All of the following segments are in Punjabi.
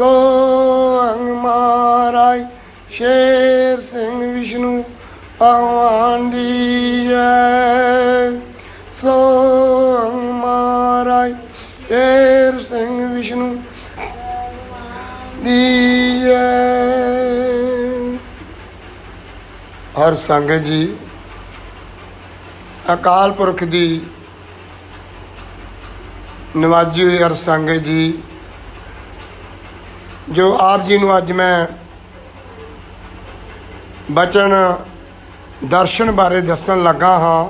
ਸੋਹੰਗ ਮਹਾਰਾਜ, ਸ਼ੇਰ ਸਿੰਘ ਵਿਸ਼ਨੂੰ ਭਗਵਾਨ ਦੀ ਜੈ। ਸੋਹੰਗ ਮਹਾਰਾਜ, ਸ਼ੇਰ ਸਿੰਘ ਵਿਸ਼ਨੂੰ ਦੀ ਜੈ। ਹਰ ਸੰਗਤ ਜੀ, ਅਕਾਲ ਪੁਰਖ ਦੀ ਨਵਾਜੀ ਹੋਈ ਹਰ ਸੰਗਤ ਜੀ ਜੋ ਆਪ ਜੀ ਨੂੰ ਅੱਜ ਮੈਂ ਬਚਨ, ਦਰਸ਼ਨ ਬਾਰੇ ਦੱਸਣ ਲੱਗਾ ਹਾਂ।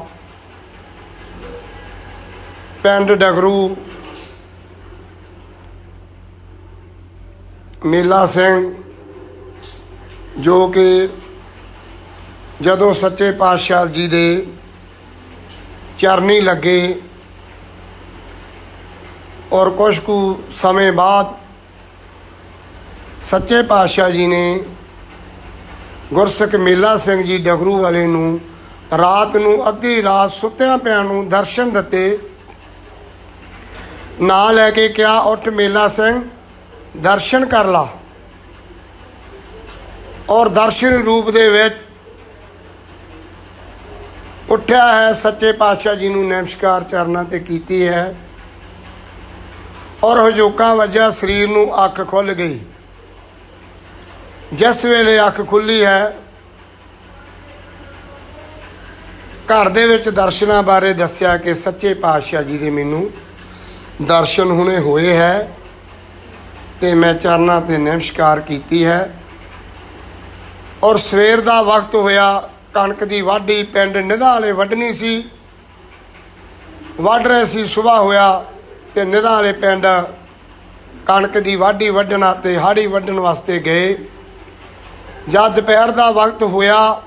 ਪਿੰਡ ਡਗਰੂ, ਮੇਲਾ ਸਿੰਘ, ਜੋ ਕਿ ਜਦੋਂ ਸੱਚੇ ਪਾਤਸ਼ਾਹ ਜੀ ਦੇ ਚਰਨੀ ਲੱਗੇ ਔਰ ਕੁਝ ਕੁ ਸਮੇਂ ਬਾਅਦ ਸੱਚੇ ਪਾਤਸ਼ਾਹ ਜੀ ਨੇ ਗੁਰਸਿੱਖ ਮੇਲਾ ਸਿੰਘ ਜੀ ਡਗਰੂ ਵਾਲੇ ਨੂੰ ਰਾਤ ਨੂੰ ਅੱਧੀ ਰਾਤ ਸੁੱਤਿਆਂ ਪਿਆਂ ਨੂੰ ਦਰਸ਼ਨ ਦਿੱਤੇ। ਨਾਂ ਲੈ ਕੇ ਕਿਹਾ, ਉੱਠ ਮੇਲਾ ਸਿੰਘ, ਦਰਸ਼ਨ ਕਰ ਲਾ। ਔਰ ਦਰਸ਼ਨ ਰੂਪ ਦੇ ਵਿੱਚ ਉੱਠਿਆ ਹੈ, ਸੱਚੇ ਪਾਤਸ਼ਾਹ ਜੀ ਨੂੰ ਨਮਸਕਾਰ ਚਰਨਾਂ ਤੇ ਕੀਤੀ ਹੈ। ਔਰ ਹਜੋਕਾਂ ਵਜਾ ਸਰੀਰ ਨੂੰ ਅੱਖ ਖੁੱਲ ਗਈ। ਜਿਸ ਵੇਲੇ ਅੱਖ ਖੁੱਲੀ ਹੈ, ਘਰ ਦੇ ਵਿੱਚ ਦਰਸ਼ਨਾਂ ਬਾਰੇ ਦੱਸਿਆ ਕਿ ਸੱਚੇ ਪਾਤਸ਼ਾਹ ਜੀ ਦੇ ਮੈਨੂੰ ਦਰਸ਼ਨ ਹੁਣੇ ਹੋਏ ਹੈ ਤੇ ਮੈਂ ਚਰਨਾਂ ਤੇ ਨਮਸਕਾਰ ਕੀਤੀ ਹੈ। ਔਰ ਸਵੇਰ ਦਾ ਵਕਤ ਹੋਇਆ, ਕਣਕ ਦੀ ਵਾਢੀ ਪਿੰਡ ਨਿਧਾ ਵਾਲੇ ਵੱਢਣੀ ਸੀ। ਵੱਢ ਰਹੇ ਸੀ ਸਵੇਰ ਹੋਇਆ ਤੇ ਨਿਧਾ ਵਾਲੇ ਪਿੰਡ ਕਣਕ ਦੀ ਵਾਢੀ ਵੱਢਣਾ ਤੇ ਹਾੜੀ ਵੱਢਣ ਵਾਸਤੇ ਗਏ। ਜਦ ਦੁਪਹਿਰ ਦਾ ਵਕਤ ਹੋਇਆ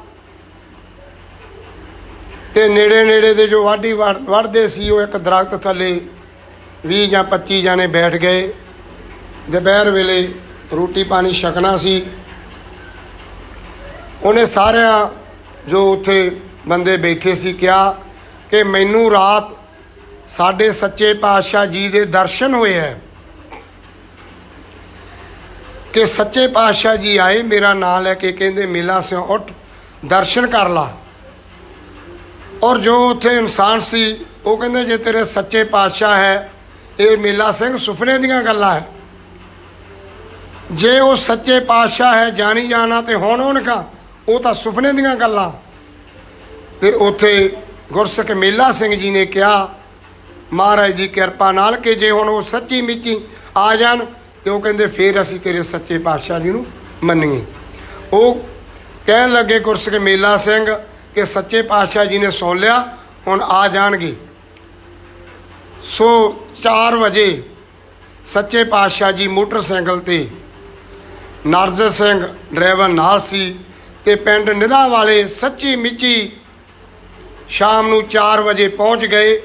ਤੇ ਨੇੜੇ ਨੇੜੇ ਦੇ ਜੋ ਵਾਢੀ ਵੜ- ਵੱਢਦੇ ਸੀ, ਉਹ ਇੱਕ ਦਰਖਤ ਥੱਲੇ 20 ਜਾਂ 25 ਜਾਣੇ ਬੈਠ ਗਏ। ਦੁਪਹਿਰ ਵੇਲੇ ਰੋਟੀ ਪਾਣੀ ਛਕਣਾ ਸੀ। ਉਹਨੇ ਸਾਰਿਆਂ ਜੋ ਉੱਥੇ ਬੰਦੇ ਬੈਠੇ ਸੀ ਕਿਹਾ ਕਿ ਮੈਨੂੰ ਰਾਤ ਸਾਡੇ ਸੱਚੇ ਪਾਤਸ਼ਾਹ ਜੀ ਦੇ ਦਰਸ਼ਨ ਹੋਏ ਹੈ। ਕਿ ਸੱਚੇ ਪਾਤਸ਼ਾਹ ਜੀ ਆਏ, ਮੇਰਾ ਨਾਂ ਲੈ ਕੇ ਕਹਿੰਦੇ, ਮੇਲਾ ਸਿਓ ਉੱਠ, ਦਰਸ਼ਨ ਕਰ ਲਾ। ਔਰ ਜੋ ਉੱਥੇ ਇਨਸਾਨ ਸੀ, ਉਹ ਕਹਿੰਦੇ, ਜੇ ਤੇਰੇ ਸੱਚੇ ਪਾਤਸ਼ਾਹ ਹੈ, ਇਹ ਮੇਲਾ ਸਿੰਘ ਸੁਪਨੇ ਦੀਆਂ ਗੱਲਾਂ ਹੈ। ਜੇ ਉਹ ਸੱਚੇ ਪਾਤਸ਼ਾਹ ਹੈ, ਜਾਣੀ ਜਾਣਾ ਤੇ ਹੁਣ ਉਹਨਕਾ ਉਹ ਤਾਂ ਸੁਪਨੇ ਦੀਆਂ ਗੱਲਾਂ। ਤੇ ਉੱਥੇ ਗੁਰਸਿੱਖ ਮੇਲਾ ਸਿੰਘ ਜੀ ਨੇ ਕਿਹਾ, ਮਹਾਰਾਜ ਦੀ ਕਿਰਪਾ ਨਾਲ ਕਿ ਜੇ ਹੁਣ ਉਹ ਸੱਚੀ ਮਿੱਚੀ ਆ ਜਾਣ ਤੇ ਉਹ ਕਹਿੰਦੇ ਫੇਰ ਅਸੀਂ ਤੇਰੇ ਸੱਚੇ ਪਾਤਸ਼ਾਹ ਜੀ ਨੂੰ ਮੰਨੀਏ। ਉਹ ਕਹਿਣ ਲੱਗੇ ਗੁਰਸਿੱਖ ਮੇਲਾ ਸਿੰਘ ਕਿ ਸੱਚੇ ਪਾਤਸ਼ਾਹ ਜੀ ਨੇ ਸੌ ਲਿਆ, ਹੁਣ ਆ ਜਾਣਗੇ। ਸੋ 4 ਵਜੇ ਸੱਚੇ ਪਾਤਸ਼ਾਹ ਜੀ ਮੋਟਰਸਾਈਕਲ ਤੇ ਨਰਜ ਸਿੰਘ ਡਰਾਈਵਰ ਨਾਲ ਸੀ ਤੇ ਪਿੰਡ ਨਿਧਾ ਵਾਲੇ ਸੱਚੀ ਮਿੱਚੀ ਸ਼ਾਮ ਨੂੰ 4 ਵਜੇ ਪਹੁੰਚ ਗਏ।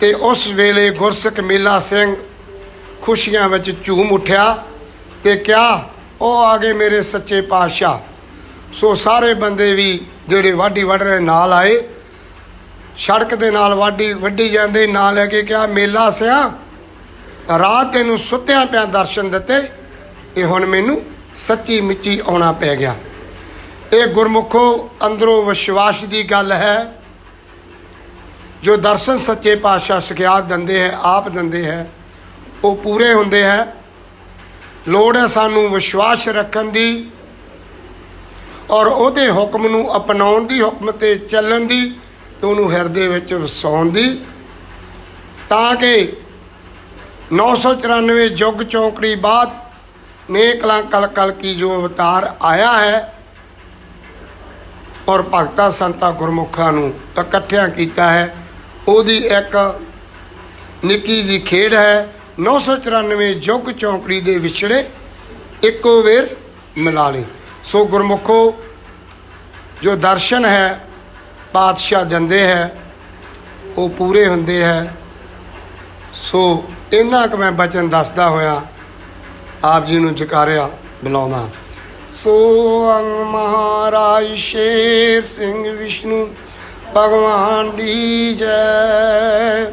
ਤੇ ਉਸ ਵੇਲੇ ਗੁਰਸਿੱਖ ਮੇਲਾ ਸਿੰਘ ਖੁਸ਼ੀਆਂ ਵਿੱਚ ਝੂਮ ਉੱਠਿਆ ਤੇ ਕਿਹਾ, ਉਹ ਆ ਗਏ ਮੇਰੇ ਸੱਚੇ ਪਾਤਸ਼ਾਹ। ਸੋ ਸਾਰੇ ਬੰਦੇ ਵੀ ਜਿਹੜੇ ਵਾਢੀ ਵੱਢ ਰਹੇ ਨਾਲ ਆਏ। ਸੜਕ ਦੇ ਨਾਲ ਵਾਢੀ ਵੱਢੀ ਜਾਂਦੇ, ਨਾਲ ਲੈ ਕੇ ਕਿਹਾ, ਮੇਲਾ ਸਿਆ, ਰਾਤ ਤੈਨੂੰ ਸੁੱਤਿਆਂ ਪਿਆ ਦਰਸ਼ਨ ਦਿੱਤੇ ਇਹ ਹੁਣ ਮੈਨੂੰ ਸੱਚੀ ਮਿੱਚੀ ਆਉਣਾ ਪੈ ਗਿਆ। ਇਹ ਗੁਰਮੁਖੋ ਅੰਦਰੋਂ ਵਿਸ਼ਵਾਸ ਦੀ ਗੱਲ ਹੈ। ਜੋ ਦਰਸ਼ਨ ਸੱਚੇ ਪਾਤਸ਼ਾਹ ਸਿਖਿਆਤ ਦਿੰਦੇ ਹੈ, ਆਪ ਦਿੰਦੇ ਹੈ ਉਹ ਪੂਰੇ ਹੁੰਦੇ ਹੈ। ਲੋੜ ਹੈ ਸਾਨੂੰ ਵਿਸ਼ਵਾਸ ਰੱਖਣ ਦੀ ਔਰ ਉਹਦੇ ਹੁਕਮ ਨੂੰ ਅਪਣਾਉਣ ਦੀ, ਹੁਕਮ ਤੇ ਚੱਲਣ ਦੀ ਤੇ ਉਹਨੂੰ ਹਿਰਦੇ ਵਿੱਚ ਵਸਾਉਣ ਦੀ ਤਾਂ ਕਿ 994 ਯੁੱਗ ਚੌਂਕੜੀ ਬਾਅਦ ਨੇਕਲਾਂ ਕਲ ਕਲ ਕੀ ਜੋ ਅਵਤਾਰ ਆਇਆ ਹੈ ਔਰ ਭਗਤਾ ਸੰਤਾ ਗੁਰਮੁਖਾਂ ਨੂੰ ਇਕੱਠਿਆਂ ਕੀਤਾ ਹੈ। ਉਹਦੀ ਇੱਕ ਨਿੱਕੀ ਜੀ ਖੇਡ ਹੈ। 994 ਜੁਗ ਚੌਂਕੜੀ ਦੇ ਵਿਛੜੇ ਇੱਕੋ ਵੇਰ ਮਿਲਾ ਲੇ ਸੋ ਗੁਰਮੁਖੋ, ਜੋ ਦਰਸ਼ਨ ਹੈ, ਪਾਤਸ਼ਾਹ ਦਿੰਦੇ ਹੈ, ਉਹ ਪੂਰੇ ਹੁੰਦੇ ਹੈ। ਸੋ ਇਹਨਾਂ ਕੁ ਮੈਂ ਬਚਨ ਦੱਸਦਾ ਹੋਇਆ, ਆਪ ਜੀ ਨੂੰ ਜਕਾਰਿਆ ਬੁਲਾਉਂਦਾ। ਸੋ ਅੰਗ ਮਹਾਰਾਜ ਸ਼ੇਰ ਸਿੰਘ ਵਿਸ਼ਨੂੰ, ਭਗਵਾਨ ਦੀ ਜੈ।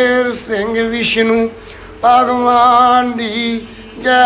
ਸਿੰਘ ਵਿਸ਼ਨੂੰ ਭਗਵਾਨ ਦੀ ਜੈ।